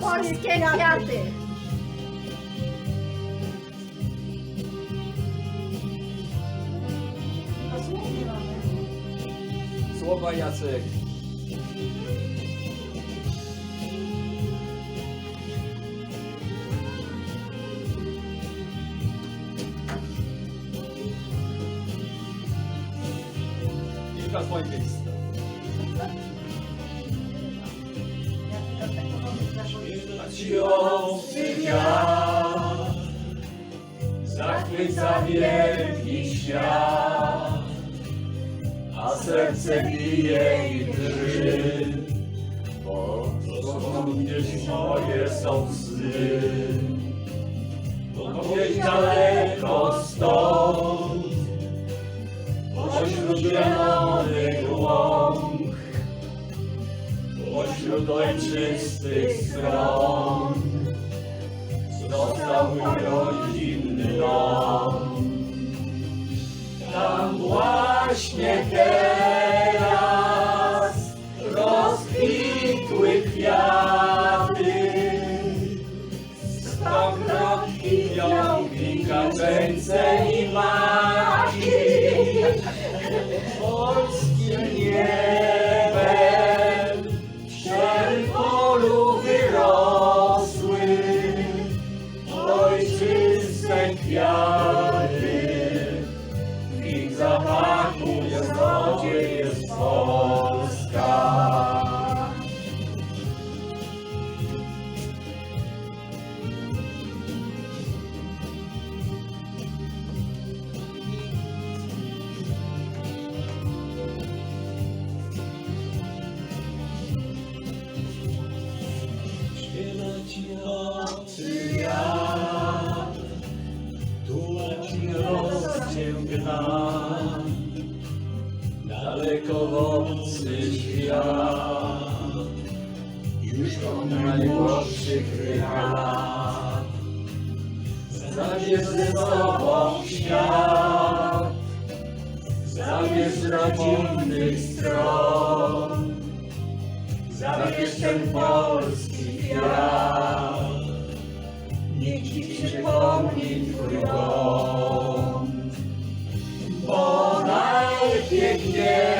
polskie kwiaty. Słowa Jacek. Kilka swoich miejsc. Mamy Ci obcy wiatr zachwyca wielki świat, a serce bije i drży, bo gdzieś moje są łzy. Bo gdzieś daleko pośród ojczystych stron został mój rodzinny dom. Tam właśnie teraz rozkwitły kwiaty, stokrotki, fiołki, kaczeńce i maki. W ich zapachu zgodzie jest Polska. Śpiewać nocy wiatr, obcy świat, już od najmłodszych lat. Zabierz ze sobą świat, zabierz rodzinnych stron, Zabierz ten polski kwiat, niech ci przypomni twój dom. Bo najpiękniejsze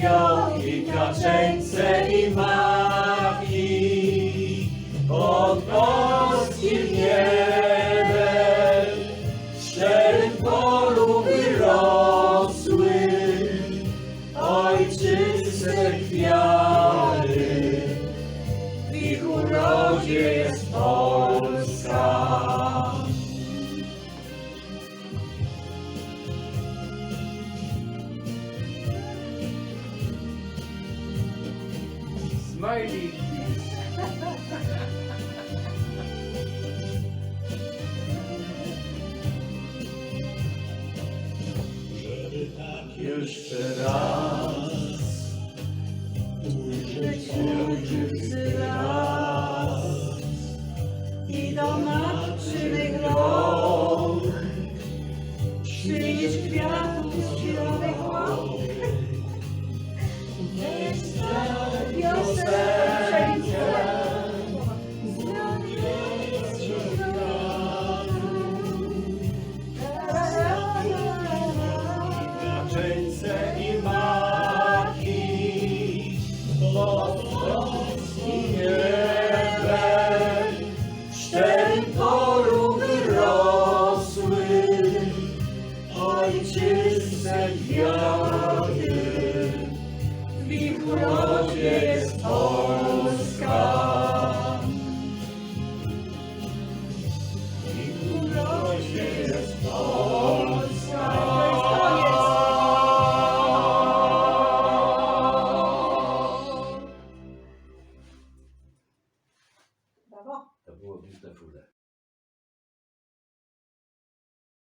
Fiołki, kaczeńce i maki, pod polskim niebem w szczerym polu wyrosły ojczyste kwiaty. W ich urodzie jest Polska. Smiley. Jeszcze raz ujrzeć ojczyzny raz I do matczynych rąk przynieść kwiatów z łąk. Kaczeńce